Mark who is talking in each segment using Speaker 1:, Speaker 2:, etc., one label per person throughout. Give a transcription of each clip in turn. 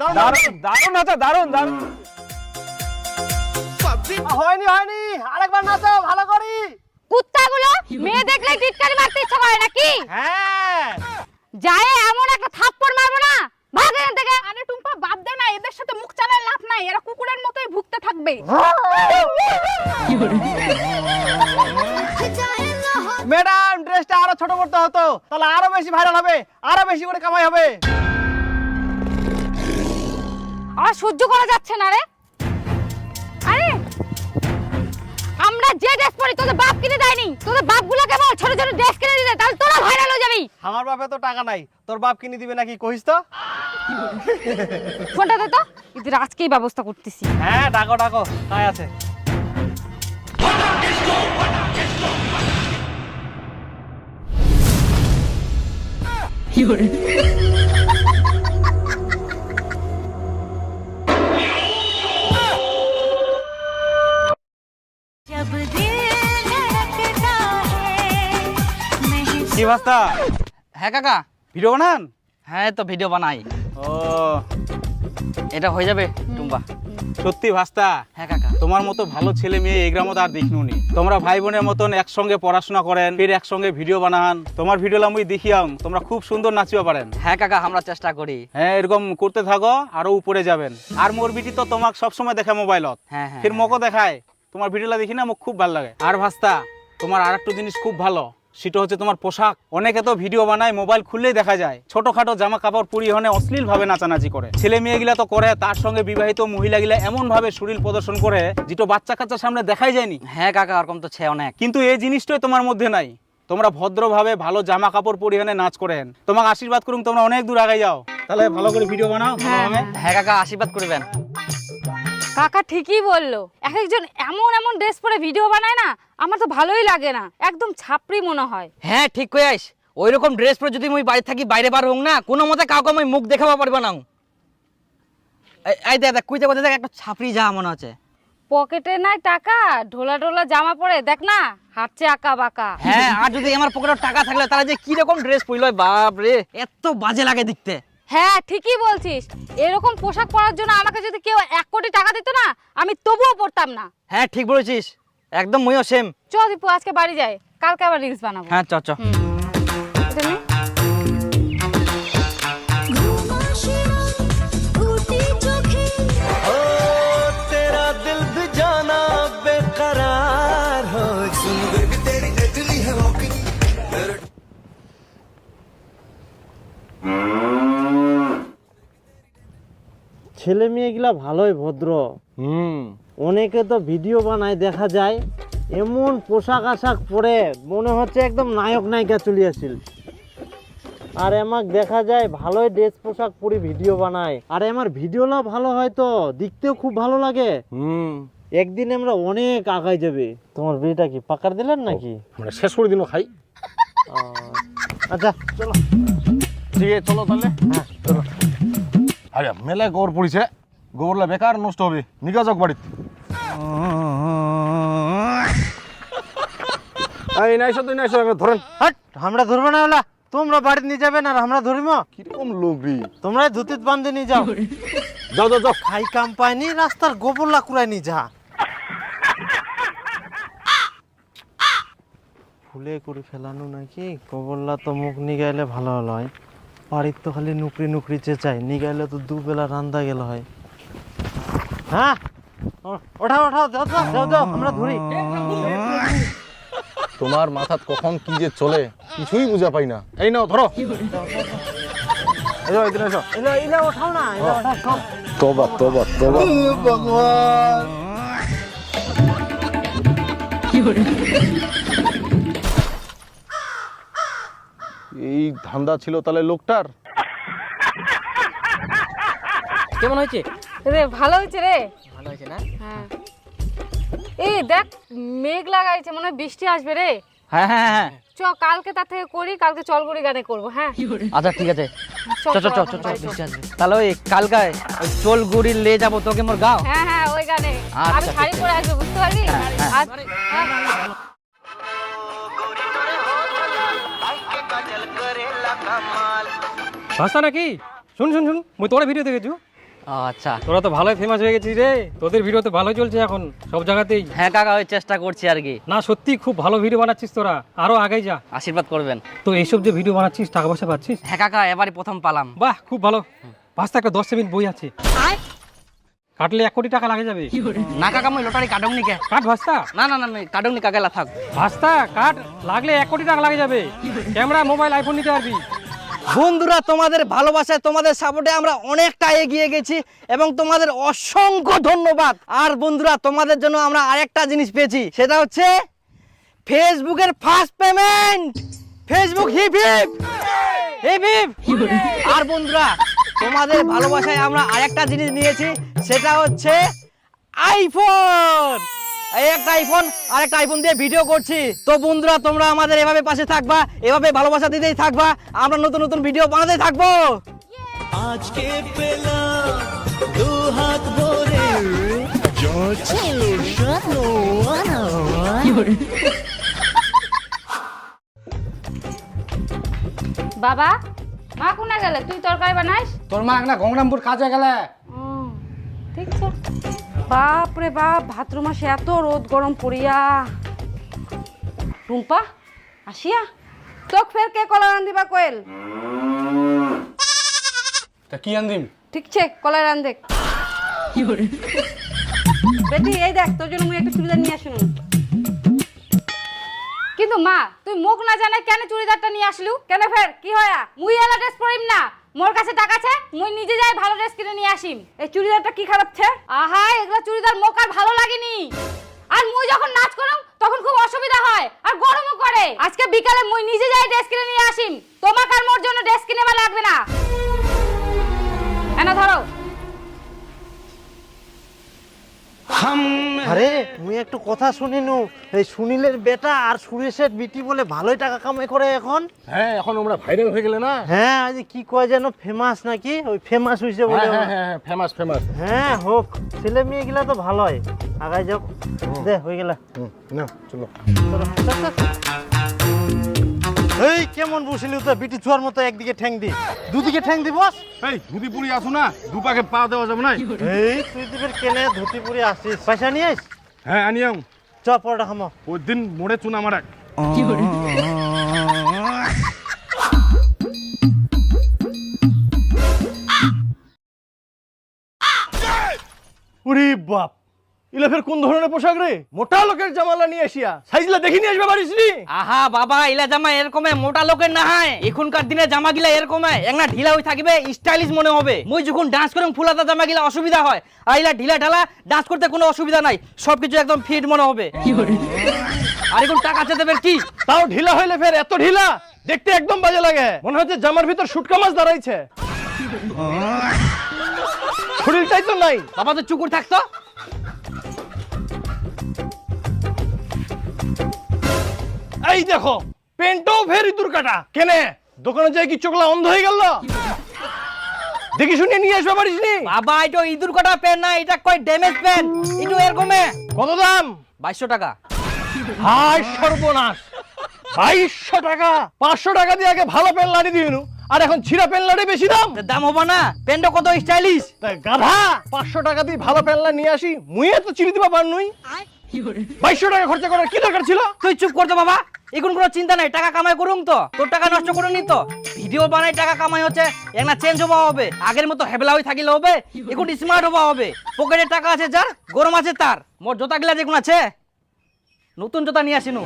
Speaker 1: দারুণ
Speaker 2: দারুণ। দারুণ নাচা দারুণ দারুণ।
Speaker 1: হয়নি হয়নি। আরেকবার নাচো ভালো করি।
Speaker 3: কুত্তাগুলো মেয়ে দেখলে টিটকারি মারতে ইচ্ছা করে নাকি?
Speaker 1: হ্যাঁ।
Speaker 3: যায় এমন একটা থাপ্পড় মারবো না? ভাগ এখান থেকে। আরে টুম্পা বাদ দে না এদের সাথে মুখ চালায় লাভ নাই। এরা কুকুরের মতোই ভুগতে থাকবে।
Speaker 1: ম্যাডাম ড্রেসটা আরও ছোট করতে হতো। তাহলে আরও বেশি ভাইরাল হবে আরও বেশি করে কামাই হবে।
Speaker 3: আর সহ্য করা যাচ্ছে না রে। আরে আমরা যে ড্রেস পরি তোদের বাপ কিনে দেয়নি। তোদের বাপগুলো কেমন ছোট ছোট ড্রেস কিনে দিলে তাহলে তোরা ভাইরাল হয়ে যাবি।
Speaker 1: আমার বাপে তো টাকা নাই তোর বাপ কিনে দিবে নাকি কহিস তো?
Speaker 3: ফোনটা দে তো এদের আজকেই ব্যবস্থা করতেছি।
Speaker 1: হ্যাঁ ডাকো ডাকো তাই আছে।
Speaker 4: जब
Speaker 2: ভাস্তা
Speaker 5: হ্যাঁ কাকা।
Speaker 2: ভিডিও বানান?
Speaker 5: হ্যাঁ তো ভিডিও বানাই।
Speaker 2: ও।
Speaker 5: এটা হয়ে যাবে টুম্বা।
Speaker 2: সত্যি ভাস্তা?
Speaker 5: হ্যাঁ কাকা।
Speaker 2: তোমার মতো ভালো ছেলে মেয়ে এই গ্রামত আর দেখিনুনি তোমরা ভাই বোনের মতন একসঙ্গে পড়াশোনা করেন ফির একসঙ্গে ভিডিও বানান। তোমার ভিডিও আমি দেখিয়াম তোমরা খুব সুন্দর নাচিও পারেন।
Speaker 5: হ্যাঁ কাকা আমরা চেষ্টা করি।
Speaker 2: হ্যাঁ এরকম করতে থাকো আরও উপরে যাবেন। আর মোর বিটি তো তোমাক সবসময় দেখে মোবাইলত।
Speaker 5: হ্যাঁ হ্যাঁ
Speaker 2: ফির মকো দেখায়। তোমার ভিডিওটা দেখি না মোক খুব ভালো লাগে। আর ভাস্তা তোমার আর একটা জিনিস খুব ভালো। সেটা হচ্ছে তোমার পোশাক। অনেকে তো ভিডিও বানায় মোবাইল খুললেই দেখা যায়। ছোটখাটো জামা কাপড় পরিহনে অশ্লীল ভাবে নাচানাচি করে। ছেলে মেয়েগুলা তো করে তার সঙ্গে বিবাহিত মহিলাগুলা এমন ভাবে শরীর প্রদর্শন করে যেটা বাচ্চা কাচ্চার সামনে দেখাই যায়নি।
Speaker 5: হ্যাঁ কাকা ওরকম তো ছে অনেক।
Speaker 2: কিন্তু এই জিনিসটাই তোমার মধ্যে নাই। তোমরা ভদ্রভাবে ভালো জামা কাপড় পরিহনে নাচ করেন। তোমাকে আশীর্বাদ করুন তোমরা অনেক দূর আগে যাও। তাহলে ভালো করে ভিডিও বানাও
Speaker 5: হ্যাঁ কাকা আশীর্বাদ করবেন।
Speaker 3: কাকা ঠিকই বলল। এক একজন এমন এমন ড্রেস পরে ভিডিও বানায় না আমার তো ভালোই লাগে না। একদম ছাপড়ি মনে হয়।
Speaker 5: হ্যাঁ ঠিক কই আইস ওই রকম ড্রেস পরে যদি মুই বাড়ি থাকি বাইরে বার হোক না কোনো মতে কাউকে আমি মুখ দেখাবো পারব না এই- দেখ দেখ কুইতে দেখ একটা ছাপড়ি যা মনে হচ্ছে
Speaker 3: পকেটে নাই টাকা ঢোলা ঢোলা জামা পরে দেখ না হাঁটছে আঁকা বাঁকা।
Speaker 5: হ্যাঁ আর যদি আমার পকেটে টাকা থাকলে তাহলে যে কি রকম ড্রেস পরল বাপ রে এত বাজে লাগে দেখতে।
Speaker 3: হ্যাঁ ঠিকই বলছিস। এরকম পোশাক পরার জন্য আমাকে যদি কেউ এক কোটি টাকা দিত না আমি তবুও পরতাম না।
Speaker 5: হ্যাঁ ঠিক বলেছিস। একদম মুইও সেম
Speaker 3: চ দীপু আজকে বাড়ি যাই। কালকে আবার রিলস বানাবো।
Speaker 5: হ্যাঁ চ চ।
Speaker 3: হুম। এটা
Speaker 1: ছেলে মেয়েগুলা ভালোই ভদ্র।
Speaker 6: হুম।
Speaker 1: অনেকে তো ভিডিও বানায় দেখা যায় এমন পোশাক আশাক পরে মনে হচ্ছে একদম নায়ক নায়িকা চলে আসছিল আর আমাক দেখা যায় ভালোই ড্রেস পোশাক পরে ভিডিও বানায়। আর আমার ভিডিওলা ভালো হয় তো দেখতেও খুব ভালো লাগে।
Speaker 6: হুম।
Speaker 1: একদিন আমরা অনেক আগায় যাবে। তোমার বিয়েটা কি পাকার দিলেন নাকি?
Speaker 6: আমরা শেষ করে দিনও খাই।
Speaker 1: আচ্ছা চলো।
Speaker 6: ঠিক আছে চলো তাহলে। হ্যাঁ চলো। আরে মেলায় গোবর পড়িছে। গোবরলা বেকার নষ্ট হবে। নিকা যাক বাড়িতে। এই নাইছো তুই নাইছো এবার ধরেন।
Speaker 1: হাট আমরা ধরবো না ওলা। তোমরা বাড়ি নিয়ে যাবেন আর আমরা ধরিম।
Speaker 6: কীরকম লোক রে।
Speaker 1: তোমরা ধুতিত বান্ধে নিয়ে যাও।
Speaker 6: যাও যাও যাও।
Speaker 1: খাই কাম পায়নি রাস্তার গোবরলা কুড়াই নি যা। ফুলে করে ফেলানো নাকি? গোবরলা তো মুখ নিগাইলে ভালো হলো হয়। বাড়ির তো খালি নুকরি নুকরি চেঁচাই নিগাইলে তো দুবেলা রান্দা গেল হয়। হ্যাঁ? ওঠাও ওঠাও যাও যাও যাও যাও আমরা ধরি।
Speaker 6: তোমার মাথাত কখন কি যে চলে কিছুই বুঝা পাই না। এই নাও ধরো। এসো এদিন এসো।
Speaker 1: এলো এলো ওঠাও না এলো ওঠাও
Speaker 6: তোবা তোবা তোবা। এই ধান্দা ছিল তাহলে লোকটার?
Speaker 5: কেমন হয়েছে?
Speaker 3: রে ভালো হয়েছে রে।
Speaker 5: ভালো হয়েছে না?
Speaker 3: হ্যাঁ। এই দেখ মেঘ লাগাইছে মনে হয় বৃষ্টি আসবে রে।
Speaker 5: হ্যাঁ হ্যাঁ হ্যাঁ
Speaker 3: চ কালকে তার থেকে করি কালকে চলগুড়ি গানে করব হ্যাঁ।
Speaker 5: আচ্ছা ঠিক আছে।
Speaker 3: চ,
Speaker 5: চ চ চ চ চ
Speaker 3: বাড়ি চ।
Speaker 5: বৃষ্টি আসবে। তাহলে ওই কালকে ওই চোল গুড়ি লে যাব তোকে মোর গাও?
Speaker 3: হ্যাঁ হ্যাঁ ওই গানে।
Speaker 5: আচ্ছা,
Speaker 3: আমি শাড়ি পরে আসব বুঝতে পারলি?
Speaker 7: ভাষা নাকি? শুন শুন শুন মুই তোরা ভিডিও দেখেছু
Speaker 5: আচ্ছা।
Speaker 7: তোরা তো ভালোই ফেমাস হয়ে গেছিস রে। তোদের ভিডিও তো ভালো চলছে এখন সব জায়গাতেই।
Speaker 5: হ্যাঁ কাকা ওই চেষ্টা করছি আর কি।
Speaker 7: না সত্যি খুব ভালো ভিডিও বানাচ্ছিস তোরা। আরও আগে যা।
Speaker 5: আশীর্বাদ করবেন।
Speaker 7: তো এইসব যে ভিডিও বানাচ্ছিস টাকা পয়সা পাচ্ছিস?
Speaker 5: হ্যাঁ কাকা এবারই প্রথম পালাম।
Speaker 7: বাহ খুব ভালো। পাঁচটা একটা দশ সেমিন বই আছে। কাটলে এক কোটি টাকা লাগে যাবে।
Speaker 5: না কাকা মই লটারি কাটুনি কে?
Speaker 7: কাট ভাস্তা
Speaker 5: না না না কাটুনি কাকেলা থাক।
Speaker 7: ভাস্তা কাট লাগলে এক কোটি টাকা লাগে যাবে। ক্যামেরা মোবাইল আইফোন নিতে পারবি।
Speaker 5: বন্ধুরা, তোমাদের ভালোবাসায়, তোমাদের সাপোর্টে আমরা অনেকটা এগিয়ে গেছি এবং তোমাদের অসংখ্য ধন্যবাদ। আর বন্ধুরা, তোমাদের জন্য আমরা আরেকটা জিনিস পেয়েছি, সেটা হচ্ছে ফেসবুকের first payment. Facebook hip hip. Hip hip. আর বন্ধুরা, তোমাদের ভালোবাসায় আমরা আরেকটা জিনিস নিয়েছি, সেটা হচ্ছে আইফোন। একটা আইফোন আর একটা আইফোন দিয়ে ভিডিও করছি। তো বন্ধুরা তোমরা আমাদের এভাবে পাশে থাকবা এভাবে ভালোবাসা দিতেই থাকবা আমরা নতুন নতুন ভিডিও বানাতে থাকব।
Speaker 3: বাবা মা কোনা গেলে? তুই তরকারি বানাইস?
Speaker 8: তোর মা না গঙ্গরামপুর কাজে গেলে।
Speaker 3: ঠিক বাপ রে বাপ ভাদ্র মাসে এত রোদ গরম পড়িয়া। রুম্পা আসিয়া। তোক ফের কে কলা রান্ধিবা কোয়েল?
Speaker 8: তা কি আনদিম?
Speaker 3: ঠিক আছে কলা রান্ধে বেটি এই দেখ তোর জন্য মুই একটা চুড়িদার নিয়ে আসুন কিন্তু মা তুই মুখ না জানে কেন চুড়িদারটা নিয়ে আসলু? কেন ফের? কি হয়া? মুই এলা ড্রেস পরিম না। মোর কাছে টাকা আছে, মুই নিজে যাই ভালো ড্রেস কিনে নিয়ে আসিম। এই চুড়িদারটা কি খারাপ ছে? আহা, এগুলা চুড়িদার মোক আর ভালো লাগেনি।
Speaker 1: কথা শুনিনু। এই সুনীলের বেটা আর সুরেশের বিটি বলে ভালোই টাকা কামাই করে এখন।
Speaker 6: হ্যাঁ এখন আমরা ভাইরাল হয়ে গেলে না?
Speaker 1: হ্যাঁ আজ কি কয় যেন ফেমাস নাকি? ওই ফেমাস হইছে বলে
Speaker 6: হ্যাঁ হ্যাঁ হ্যাঁ ফেমাস ফেমাস
Speaker 1: হ্যাঁ হোক ছেলে মেয়ে গুলা তো ভালোই। আগাই যাও। দে হয়ে গেল।
Speaker 6: না
Speaker 1: চলো। এই কেমন বসিলি তো বিটি চুয়ার মতো একদিকে ঠ্যাং দি। দুদিকে ঠ্যাং দি বস।
Speaker 6: এই ধুতি পুরি আসো না দুপাকে পা দেওয়া যাবে না
Speaker 1: এই তুই দিবের কেনে ধুতি পুরি আসিস। পয়সা নিয়ে আইস?
Speaker 6: হ্যাঁ আনিয়াম
Speaker 1: চ পরোটা খামো।
Speaker 6: ওই দিন মোড়ে চুনা মারা
Speaker 9: উরি বাপ। ইলা ফের কোন ধরনের পোশাক রে? মোটা লোকের জামালা নিয়ে আসিয়া। সাইজলা দেখি নিয়ে আসবে পারিস নি
Speaker 5: আহা বাবা ইলা জামা এরকমে মোটা লোকের না হয়। এখনকার দিনে জামা গিলা এরকম একনা ঢিলা হয়ে থাকবে স্টাইলিশ মনে হবে। মুই যখন ডান্স করম ফুলাতা জামা গিলা অসুবিধা হয়। আর ইলা ঢিলা ঢালা ডান্স করতে কোনো অসুবিধা নাই। সবকিছু একদম ফিট মনে হবে। আর এখন টাকা চেতে দেবে কি?
Speaker 9: তাও ঢিলা হইলে ফের এত ঢিলা? দেখতে একদম বাজে লাগে। মনে হচ্ছে জামার ভিতর শুটকা মাছ দাঁড়াইছে। শরীরটাই তো নাই।
Speaker 5: বাবা তো চুকুর থাকতো।
Speaker 9: এই দেখো পেন্টও ফের ইঁদুর কাটা কেনে? দোকানে যাই কি চোখলা অন্ধ হয়ে গেল? দেখি শুনে নিয়ে আসবে পারিস নি
Speaker 5: বাবা এটা ইঁদুর কাটা পেন না এটা কয় ড্যামেজ পেন? এটা এরকমে
Speaker 9: কত দাম?
Speaker 5: বাইশশো টাকা।
Speaker 9: হাই সর্বনাশ। বাইশশো টাকা। পাঁচশো টাকা দিয়ে আগে ভালো পেন লাড়ি দিয়ে আর এখন ছিঁড়া পেন লাড়ি বেশি দাম?
Speaker 5: দাম হবে না। পেনটা কত স্টাইলিশ
Speaker 9: গাধা। পাঁচশো টাকা দিয়ে ভালো প্যানলা নিয়ে আসি। মুই তো চিনি দিবা পার নই বাইশশো টাকা খরচা করার কি দরকার ছিল?
Speaker 5: তুই চুপ করতো বাবা। এখন কোনো চিন্তা নাই টাকা কামাই করুন তো। তোর টাকা নষ্ট করুন নি তো। ভিডিও বানাই টাকা কামাই হচ্ছে একটা চেঞ্জ হওয়া হবে। আগের মতো হেবলা হয়ে থাকিলে হবে এখন স্মার্ট হওয়া হবে। পকেটে টাকা আছে যার গরম আছে তার। মোর জোতা গিলা যেগুলো আছে নতুন জোতা নিয়ে আসিনু।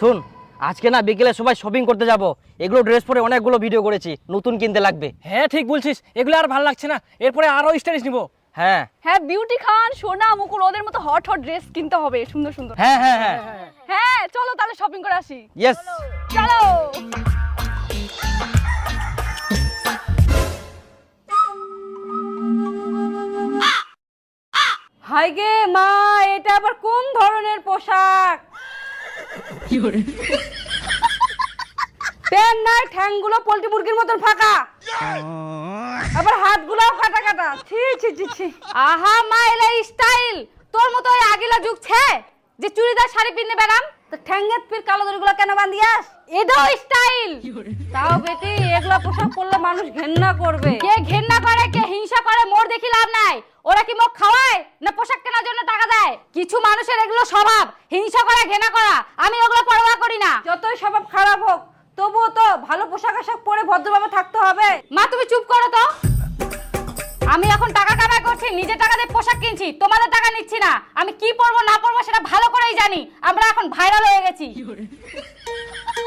Speaker 5: শুন আজকে না বিকেলে সবাই শপিং করতে যাব। এগুলো ড্রেস পরে অনেকগুলো ভিডিও করেছি নতুন কিনতে লাগবে।
Speaker 7: হ্যাঁ ঠিক বলছিস এগুলো আর ভালো লাগছে না। এরপরে আরও স্টাইলিশ নিবো।
Speaker 5: হ্যাঁ।
Speaker 10: হ্যাঁ বিউটি খান সোনা মুকুল ওদের মতো হট হট ড্রেস কিনতে হবে। সুন্দর সুন্দর।
Speaker 5: হ্যাঁ হ্যাঁ হ্যাঁ।
Speaker 10: হ্যাঁ চলো তাহলে শপিং করে আসি।
Speaker 5: ইয়েস
Speaker 10: চলো।
Speaker 3: হাই গে মা এটা আবার কোন ধরনের পোশাক? প্যান নাই, ঠ্যাংগুলো পোল্ট্রি মুরগির মতন ফাঁকা। আবার হাতগুলোও কাটা কাটা। ছি ছি ছি আহা মা এলা স্টাইল। তোর মতো আগিলা যুগ ছে? যে চুড়িদার শাড়ি পিনে বেড়াম, তো ঠ্যাঙ্গেত পির কালো দড়িগুলো কেন বান্ধিয়াস? এটাও স্টাইল তাও বেটি, এগুলা পোশাক পরলে মানুষ ঘেন্না করবে। কে ঘেন্না করে, কে হিংসা করে, মোর দেখি লাভ নাই। ওরা কি মুখ খাওয়ায়, না পোশাক কেনার জন্য টাকা দেয়? কিছু মানুষের এগুলো স্বভাব, হিংসা করা ঘেনা করা, আমি ওগুলো পরোয়া করি না। যতই স্বভাব খারাপ হোক, তবুও তো ভালো পোশাক আশাক পরে ভদ্রভাবে থাকতে হবে। মা, তুমি চুপ করো তো। আমি এখন টাকা কামাই করছি নিজে টাকা দিয়ে পোশাক কিনছি তোমাদের টাকা নিচ্ছি না। আমি কি পরবো না পরবো সেটা ভালো করেই জানি। আমরা এখন ভাইরাল হয়ে গেছি।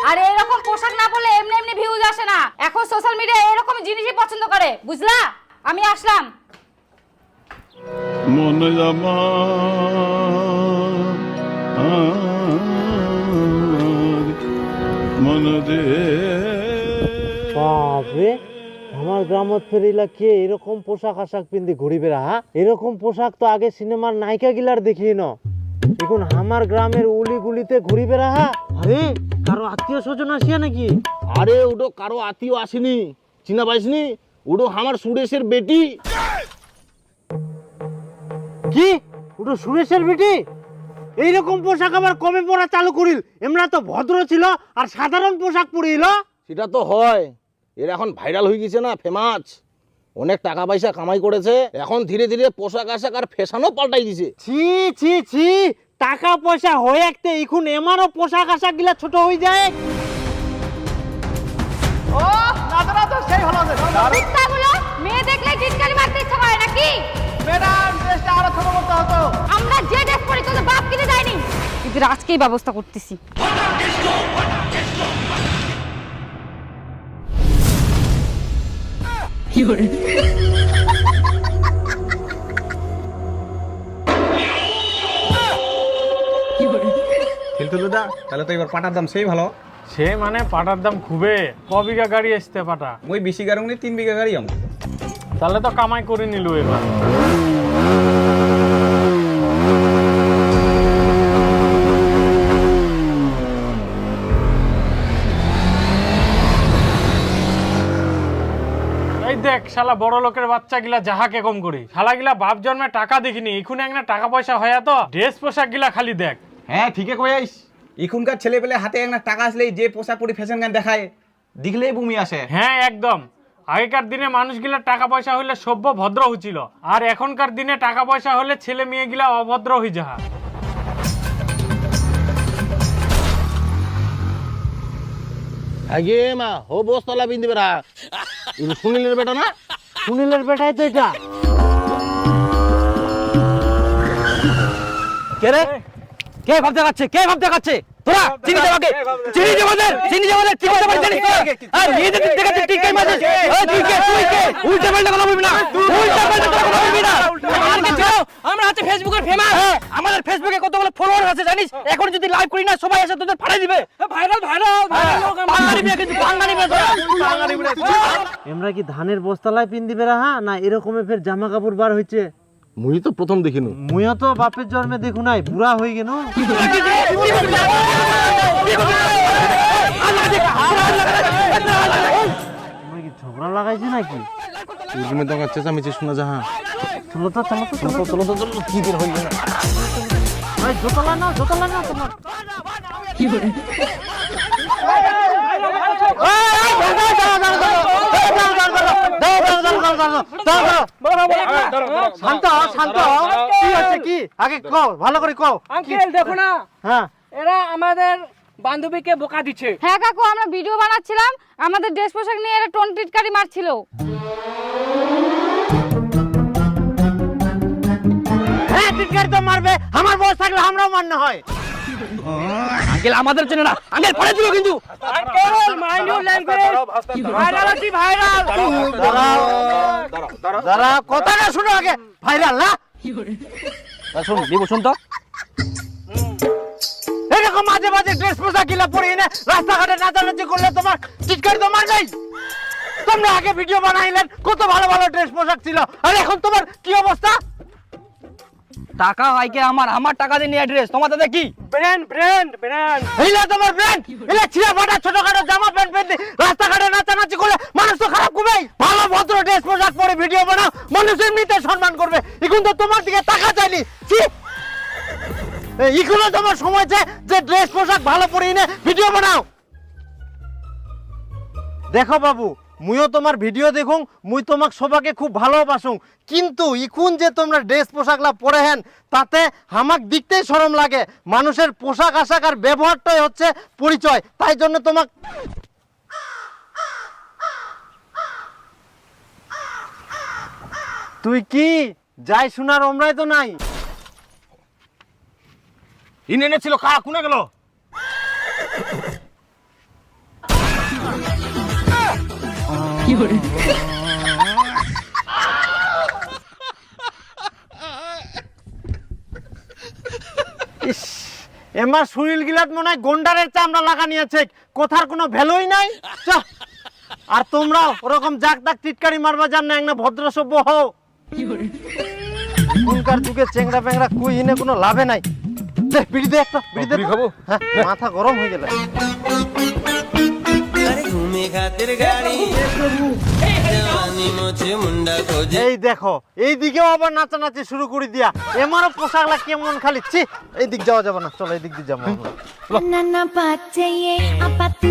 Speaker 3: আর এরকম পোশাক না পরলে এমনি এমনি ভিউজ আসে না। এখন সোশ্যাল মিডিয়া এরকম জিনিসই পছন্দ করে বুঝলা? আমি আসলাম।
Speaker 6: মন জামা মন দে
Speaker 1: বাপরে। আমার গ্রামত ফেরিলা কে এরকম পোশাক আশাক পিন্দি ঘুরি বেড়া হা এরকম পোশাক তো আগে সিনেমার নায়িকা গিলার দেখি ন এখন আমার গ্রামের উলি গুলিতে ঘুরি বেড়া হা আরে কারও আত্মীয় স্বজন আসিয়া নাকি?
Speaker 9: আরে ওটো কারও আত্মীয় আসেনি। চিনা পাইসনি? ওটো আমার সুরেশের বেটি।
Speaker 1: কি? ওটা সুরেশের বেটি? এইরকম পোশাক আবার কমে পরা চালু করিল? এমরা তো ভদ্র ছিল আর সাধারণ পোশাক পরিল।
Speaker 9: সেটা তো হয়। এর এখন ভাইরাল হয়ে গেছে না ফেমাস অনেক টাকা পয়সা কামাই করেছে এখন ধীরে ধীরে পোশাক আশাক আর ফ্যাশনও পাল্টাই দিছে।
Speaker 1: ছি ছি ছি টাকা পয়সা হয়ে একতে এখন এমারও পোশাক আশাক গিলা ছোট হয়ে যায়।
Speaker 3: কুত্তাগুলো মেয়ে দেখলে টিটকারি মারতে ইচ্ছা করে নাকি? ম্যাডাম ড্রেসটা আরও ছোট করতে হতো। আমরা যে ড্রেস পরি তোদের বাপ কিনে দেয়নি। কিন্তু আজকেই ব্যবস্থা করতেছি।
Speaker 8: কিন্তু দাদা তাহলে তো এবার পাটার দাম সেই ভালো।
Speaker 7: সে মানে পাটার দাম খুবে। ক বিঘা গাড়ি আসতে পাটা?
Speaker 8: বেশি গাড়ি তিন বিঘা গাড়ি আম
Speaker 7: তাহলে তো কামাই করে নিল এবার এই দেখ শালা বড় লোকের বাচ্চা গিলা যাহাকে কম করি। শালা গিলা বাপ জন্মে টাকা দেখিনি এখন টাকা পয়সা হয়া তো ড্রেস পোশাক গিলা খালি দেখ।
Speaker 8: হ্যাঁ ঠিকই কইস এখনকার ছেলে পেলে হাতে একটা টাকা আসলেই যে পোশাক পরে ফ্যাশন গান দেখায় দেখলেই বমি আসে।
Speaker 7: হ্যাঁ একদম। আগেকার দিনে মানুষগুলা টাকা পয়সা হইলে সভ্য ভদ্র হচ্ছিল আর এখনকার দিনে টাকা পয়সা হলে ছেলে মেয়ে গিলা অভদ্র হয়ে যাহা।
Speaker 9: আগে মা, হো বস্তলা বিন্দি বেড়া। সুনীলের বেটা না?
Speaker 1: সুনীলের বেটাই তো এটা।
Speaker 5: কে রে? কে ভাবতে পারছে? কে ভাবতে দেখাচ্ছে তোরা চিনি আমাকে। চিনি আমাদের। চিনি আমাদের। তো? আর ঠিক কে মাঝে ও তুই কে? তুই কে? উল্টা পাল্টা কথা বলবি না। উল্টা পাল্টা কথা বলবি না। আমাকে আমরা হচ্ছে ফেসবুকের ফেমাস আমাদের ফেসবুকে কতগুলো ফলোয়ার আছে জানিস? এখন যদি লাইভ করি না সবাই এসে তোদের ফাড়াই দিবে। ভাইরাল ভাইরাল বাঙালি মেয়ে কিন্তু বাঙালি মেয়ে বাঙালি মেয়ে
Speaker 1: এমরা কি ধানের বস্তালায় পিন দিবে হা না এরকমে ফের জামা কাপড় বার হইছে?
Speaker 9: মুই তো প্রথম দেখিনু
Speaker 1: মুইও তো বাপের জন্মে দেখু নাই বুড়া হয়ে গেল ঝগড়া লাগাইছে নাকি
Speaker 9: তুমি তো চেঁচামেচি শোনা যাহা
Speaker 1: চলো তো চলো তো চলো
Speaker 9: চলো তো চলো কি বের হইল না
Speaker 1: ওই জোতলা নাও জোতলা নাও তোমার শান্ত হও, শান্ত হও। কি হচ্ছে কি? আগে কও ভালো করে কও।
Speaker 5: আঙ্কেল দেখো না।
Speaker 1: হ্যাঁ।
Speaker 5: এরা আমাদের বান্ধবীকে বোকা দিচ্ছে।
Speaker 3: হ্যাঁ কাকু আমরা ভিডিও বানাচ্ছিলাম। আমাদের ড্রেস পোশাক নিয়ে এরা টোন টিটকারি মারছিল।
Speaker 1: হ্যাঁ টিটকারি তো মারবে। আমার বয়স থাকলে আমরাও মান্য হয়।
Speaker 5: আঙ্কেল আমাদের জন্য না আঙ্কেল পড়ে দিল কিন্তু। Uncle mind your language viral আছি ভাইরাল
Speaker 1: দাঁড়া কথাটা শুনো আগে। ভাইরাল না?
Speaker 5: শুন দিব শুন তো।
Speaker 1: এরকম মাঝে মাঝে ড্রেস পোশাক গিলা পরে এনে রাস্তাঘাটে নাচানাচি করলে তোমার টিটকারি তো মারবেই তোমরা আগে ভিডিও বানাইলেন কত ভালো ভালো ড্রেস পোশাক ছিল আর এখন তোমার কি অবস্থা?
Speaker 5: টাকা হয় কি আমার? আমার টাকা দিয়ে নিয়ে ড্রেস তোমাদের কি?
Speaker 1: ব্র্যান্ড ব্র্যান্ড ব্র্যান্ড এইলা তোমার ব্র্যান্ড এলা ছিঁড়া ফাটা ছোটখাটো জামা প্যান্ট পরে রাস্তাঘাটে নাচানাচি করলে মানুষ তো খারাপ করবেই ভালো ভদ্র ড্রেস পোশাক পরে ভিডিও বানাও মানুষ এমনিতে সম্মান করবে। এখন তো তোমার দিকে টাকা চাইনি ছি! এখনও তোমার সময় আছে যে ড্রেস পোশাক ভালো পরে এনে ভিডিও বানাও। দেখো বাবু মুইও তোমার ভিডিও দেখুন মুই তোমাক সবাকে খুব ভালোবাসুং। কিন্তু ইখুন যে তোমরা ড্রেস পোশাকলা পরে হেন, তাতে হামাক দেখতেই শরম লাগে। মানুষের পোশাক, আশাক আর ব্যবহারটাই হচ্ছে পরিচয়, তাই জন্য তোমাক তুই কি? যাই শোনার ওমরাই তো নাই।
Speaker 6: ইন এনেছিল কা কোনে গেল?
Speaker 1: ইস এমার শরীর গিলাত মনে হয় গন্ডারের চামড়া লাগানি আছে। কথার কোনো ভ্যালুই নাই? চ। আর তোমরা ওরকম জাক তাক টিটকারি মারবা জান না একটা ভদ্র সভ্য হও এখনকার যুগে চেংড়া ফেংড়া কুই হিনে কোনো লাভে নাই। দে বিড়ি দে একটা বিড়ি দে।
Speaker 6: খাব?
Speaker 1: হ্যাঁ মাথা গরম হয়ে গেল। এই দেখো এই দিকেও আবার নাচানাচি শুরু করে দিয়া। এমারও পোশাকলা কেমন খালি? ছি এই দিক যাওয়া যাবে না চলো এই দিক দিয়ে যাব
Speaker 4: আপাতু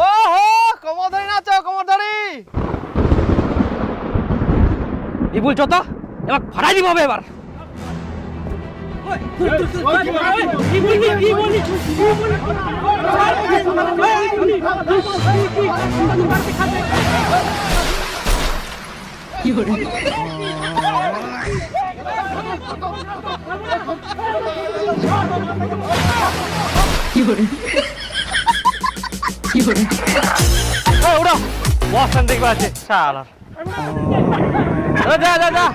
Speaker 5: ও হো কমর ধরে নাচো কমর ধরে বিপুল চত এবার ফাড়াই দিব হবে এবার
Speaker 1: ওরা বসান দেখবা আছে শালা যা যা যা